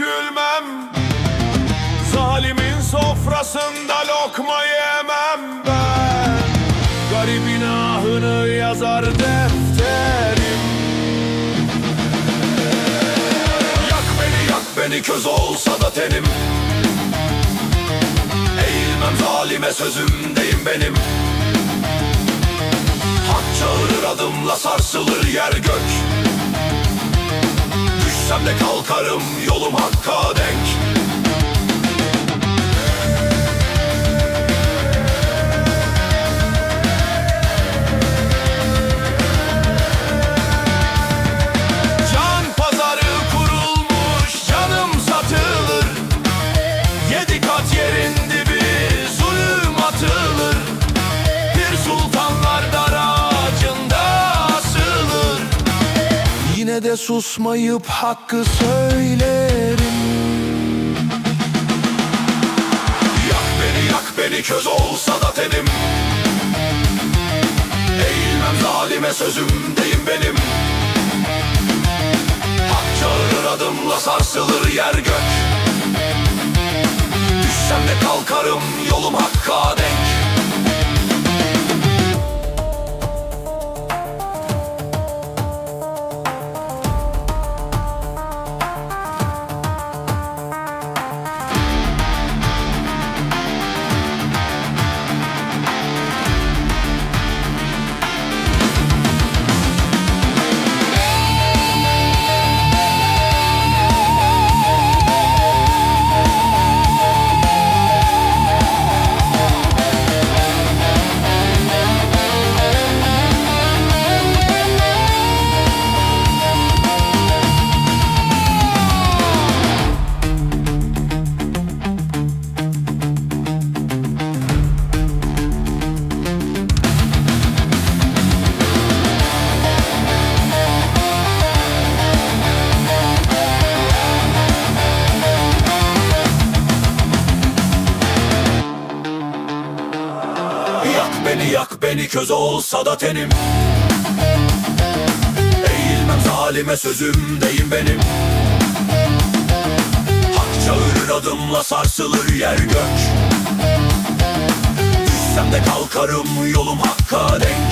dökülmem Zalimin sofrasında lokma yemem ben. Garibin ahını yazar defterim. Yak beni yak beni köz olsa da tenim. Eğilmem zalime sözümdeyim benim. Hak çağırır adımla sarsılır yer gök Düşsem de kalkarım yolum hakka denk De susmayıp hakkı söylerim. Yak beni yak beni köz olsa da tenim. Eğilmem zalime sözümdeyim benim. Hak çağırır adımla sarsılır yer gök. Düşsem de kalkarım yolum hakka beni köz olsa da tenim. Eğilmem zalime sözümdeyim benim. Hak çağırır adımla sarsılır yer gök. Düşsem de kalkarım yolum hakka denk